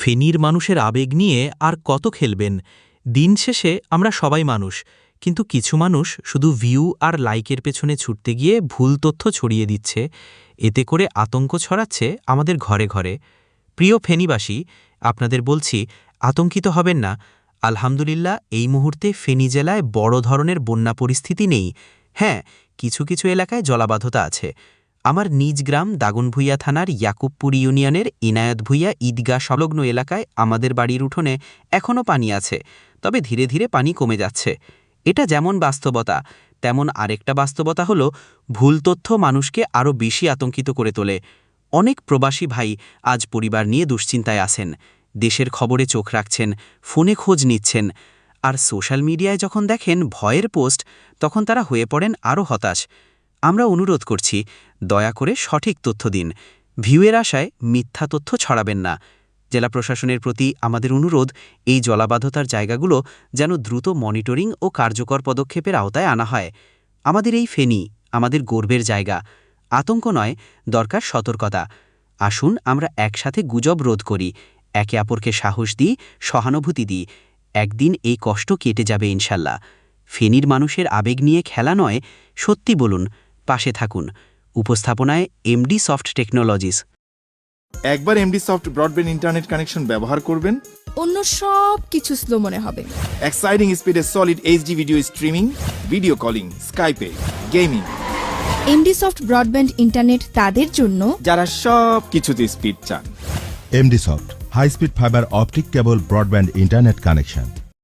ফেনীর মানুষের আবেগ নিয়ে আর কত খেলবেন? দিন শেষে আমরা সবাই মানুষ, কিন্তু কিছু মানুষ শুধু ভিউ আর লাইকের পেছনে ছুটতে গিয়ে ভুল তথ্য ছড়িয়ে দিচ্ছে, এতে করে আতঙ্ক ছড়াচ্ছে আমাদের ঘরে ঘরে। প্রিয় ফেনীবাসী, আপনাদের বলছি, আতঙ্কিত হবেন না। আলহামদুলিল্লাহ, এই মুহূর্তে ফেনী জেলায় বড় ধরনের বন্যা পরিস্থিতি নেই। হ্যাঁ কিছু কিছু এলাকায় জলাবাধতা আছে। আমার নিজ গ্রাম দাগনভূঞা থানার ইয়াকুবপুর ইউনিয়নের ইনায়ত ভূঁইয়া ঈদগাহ সংলগ্ন এলাকায় আমাদের বাড়ির উঠোনে এখনও পানি আছে, তবে ধীরে ধীরে পানি কমে যাচ্ছে। এটা যেমন বাস্তবতা, তেমন আরেকটা বাস্তবতা হলো, ভুল তথ্য মানুষকে আরও বেশি আতঙ্কিত করে তোলে। অনেক প্রবাসী ভাই আজ পরিবার নিয়ে দুশ্চিন্তায় আসেন দেশের খবরে চোখ রাখছেন, ফোনে খোঁজ নিচ্ছেন, আর সোশ্যাল মিডিয়ায় যখন দেখেন ভয়ের পোস্ট, তখন তারা হয়ে পড়েন আরও হতাশ। আমরা অনুরোধ করছি, দয়া করে সঠিক তথ্য দিন। ভিউয়ের আশায় মিথ্যা তথ্য ছড়াবেন না। জেলা প্রশাসনের প্রতি আমাদের অনুরোধ, এই জলাবাধতার জায়গাগুলো যেন দ্রুত মনিটরিং ও কার্যকর পদক্ষেপের আওতায় আনা হয়। আমাদের এই ফেনী, আমাদের গর্বের জায়গা। আতঙ্ক নয়, দরকার সতর্কতা। আসুন আমরা একসাথে গুজব রোধ করি, একে অপরকে সাহস দিই, সহানুভূতি দিই। একদিন এই কষ্ট কেটে যাবে ইনশাল্লাহ। ফেনীর মানুষের আবেগ নিয়ে খেলা নয়, সত্যি বলুন পাশে থাকুন। উপস্থাপনায় এমডি সফট টেকনোলজিস। একবার MD soft broadband internet connection ব্যবহার করবেন। অন্য সব কিছু স্লো মনে হবে। এক্সাইটিং স্পিডে solid HD video streaming video calling স্কাইপে gaming MD soft broadband internet তাদের জন্য যারা সব কিছুতে স্পিড চান। MD soft high speed fibre optic cable broadband internet connection